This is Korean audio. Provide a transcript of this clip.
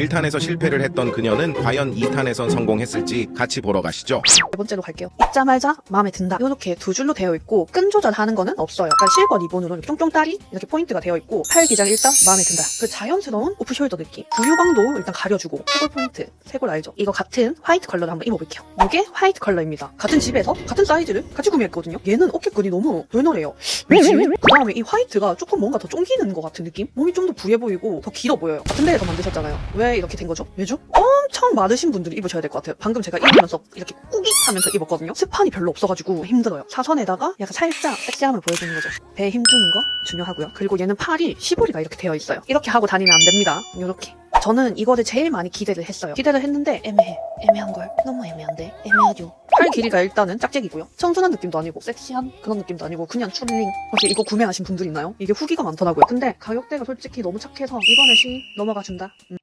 1탄에서 실패를 했던 그녀는 과연 2탄에선 성공했을지 같이 보러 가시죠. 네 번째로 갈게요. 입자마자 마음에 든다. 이렇게 두 줄로 되어 있고 끈 조절하는 거는 없어요. 실버 리본으로 이렇게 뿅뿅따리 이렇게 포인트가 되어 있고 팔 기장 일단 마음에 든다. 그 자연스러운 오프숄더 느낌. 부유광도 일단 가려주고 쇄골 포인트. 쇄골 알죠? 이거 같은 화이트 컬러를 한번 입어볼게요. 이게 화이트 컬러입니다. 같은 집에서 같은 사이즈를 같이 구매했거든요. 얘는 어깨끈이 너무 널널해요. 왜지? 그 다음에 이 화이트가 조금 뭔가 더 쫑기는 것 같은 느낌? 몸이 좀 더 부해 보이고 더 길어 보여요. 같은 데에서 만드셨잖아요. 왜 이렇게 된 거죠? 왜죠? 엄청 마르신 분들이 입으셔야 될 것 같아요. 방금 제가 입으면서 이렇게 꾸깃하면서 입었거든요. 스판이 별로 없어가지고 힘들어요. 사선에다가 약간 살짝 섹시함을 보여주는 거죠. 배에 힘주는 거 중요하고요. 그리고 얘는 팔이 시보리가 이렇게 되어 있어요. 이렇게 하고 다니면 안 됩니다. 이렇게. 저는 이거를 제일 많이 기대를 했어요. 기대를 했는데 애매해. 애매한 걸. 너무 애매한데. 애매하죠. 팔 길이가 일단은 짝짝이고요. 청순한 느낌도 아니고 섹시한 그런 느낌도 아니고 그냥 춤링. 혹시 이거 구매하신 분들 있나요? 이게 후기가 많더라고요. 근데 가격대가 솔직히 너무 착해서 이번에 시 넘어가 준다. 음.